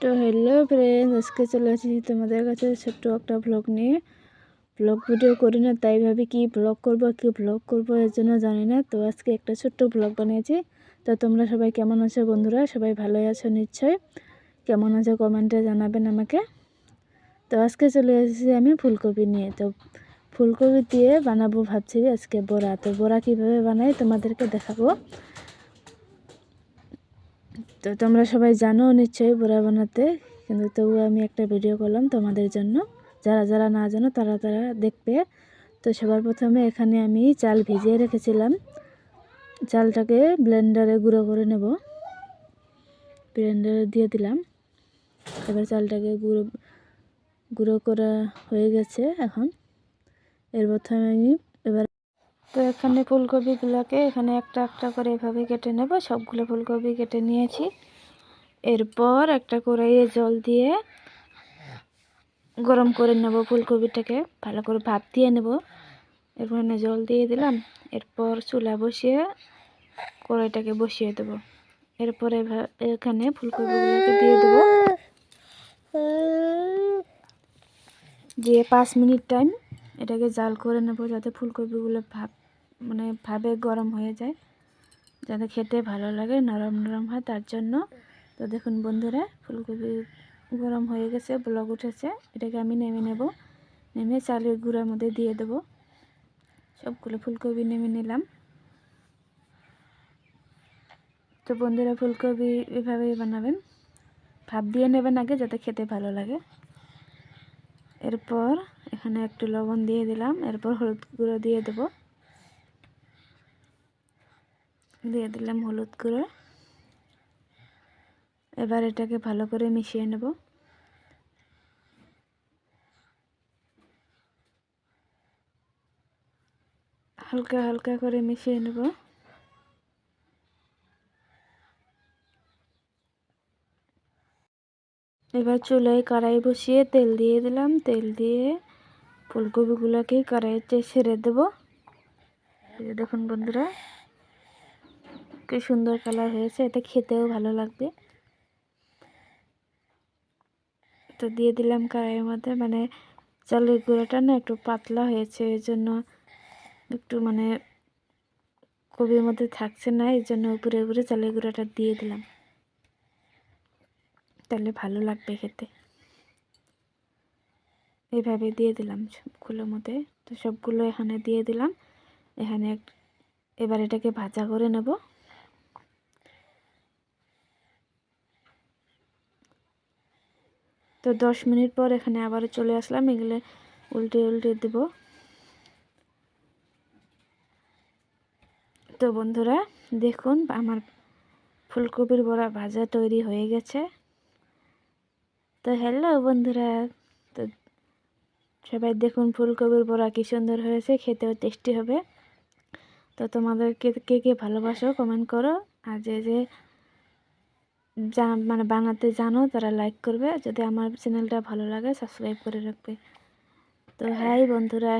তো hello friend আজকে চলে আসি তোমাদের কাছে ছোট্ট একটা ব্লগ নিয়ে। ব্লগ ভিডিও করি না, তাই ভাবি কি ব্লগ করব, কি ব্লগ করব এর জন্য জানি না। তো আজকে একটা ছোট্ট ব্লগ বানিয়েছি। তো তোমরা সবাই কেমন আছো বন্ধুরা? সবাই ভালোই আছো নিশ্চয় কেমন আছো কমেন্টে জানাবেন আমাকে। তো আজকে চলে এসেছি আমি ফুলকপি নিয়ে। তো ফুলকপি দিয়ে বানাবো ভাবছি আজকে বড়া। তো বড়া কীভাবে বানাই তোমাদেরকে দেখাবো। তো তোমরা সবাই জানো নিশ্চয়ই বড়া বানাতে, কিন্তু তবু আমি একটা ভিডিও করলাম তোমাদের জন্য। যারা যারা না জানো তারা তারা দেখবে। তো সবার প্রথমে এখানে আমি চাল ভিজিয়ে রেখেছিলাম। চালটাকে ব্লেন্ডারে গুঁড়ো করে নেব। ব্লেন্ডারে দিয়ে দিলাম। এবার চালটাকে গুঁড়ো গুঁড়ো করা হয়ে গেছে এখন। এর প্রথমে আমি তো এখানে ফুলকপিগুলোকে এখানে একটা একটা করে এভাবে কেটে নেব। সবগুলো ফুলকপি কেটে নিয়েছি। এরপর একটা কড়াইয়ে জল দিয়ে গরম করে নেব ফুলকপিটাকে। ভালো করে ভাপ দিয়ে নেব। এরপর জল দিয়ে দিলাম। এরপর চুলা বসিয়ে কড়াইটাকে বসিয়ে দেব। এরপরে এখানে ফুলকপিগুলোকে দিয়ে দেব। দিয়ে পাঁচ মিনিট টাইম এটাকে জাল করে নেব যাতে ফুলকপিগুলো ভাব মানে ভাবে গরম হয়ে যায়, যাতে খেতে ভালো লাগে, নরম নরম হয় তার জন্য। তো দেখুন বন্ধুরা, ফুলকপি গরম হয়ে গেছে ব্লক উঠেছে, এটাকে আমি নেমে নেব। নেমে চালের গুঁড়ার মধ্যে দিয়ে দেব। সবগুলো ফুলকপি নেমে নিলাম। তো বন্ধুরা, ফুলকপি এভাবেই বানাবেন। ভাপ দিয়ে নেবেন আগে, যাতে খেতে ভালো লাগে। এরপর এখানে একটু লবণ দিয়ে দিলাম। এরপর হলুদ গুঁড়ো দিয়ে দেব। দিয়ে দিলাম হলুদ গুঁড়ো। এবার এটাকে ভালো করে মিশিয়ে নেব। হালকা হালকা করে মিশিয়ে নেব। এবার চুলায় কড়াই বসিয়ে তেল দিয়ে দিলাম। তেল দিয়ে ফুলকপিগুলোকে কড়াইতে ছেড়ে দেব। দেখুন বন্ধুরা কি সুন্দর কালার হয়েছে, এটা খেতেও ভালো লাগবে। তো দিয়ে দিলাম কড়াইয়ের মধ্যে মানে চালের গুঁড়োটা না একটু পাতলা হয়েছে, এই জন্য একটু মানে কবির মধ্যে থাকছে না, এই জন্য উপরে উপরে চালের গুঁড়োটা দিয়ে দিলাম। তাহলে ভালো লাগবে খেতে। এইভাবে দিয়ে দিলাম সবগুলোর মধ্যে। তো সবগুলো এখানে দিয়ে দিলাম। এখানে এবার এটাকে ভাজা করে নেব। তো দশ মিনিট পর এখানে আবার চলে আসলাম। এগুলো উল্টে উল্টে দেব। তো বন্ধুরা, দেখুন আমার ফুলকপির বড়া ভাজা তৈরি হয়ে গেছে। তো হ্যালো বন্ধুরা, তো সবাই দেখুন ফুলকপির বড়া কী সুন্দর হয়েছে, খেতেও টেস্টি হবে। তো তোমাদেরকে কে কে ভালোবাসো কমেন্ট করো। আর যে যে মানে বানাতে জানো তারা লাইক করবে যদি আমার চ্যানেলটা ভালো লাগে সাবস্ক্রাইব করে রাখবে। তো হ্যাঁ। বন্ধুরা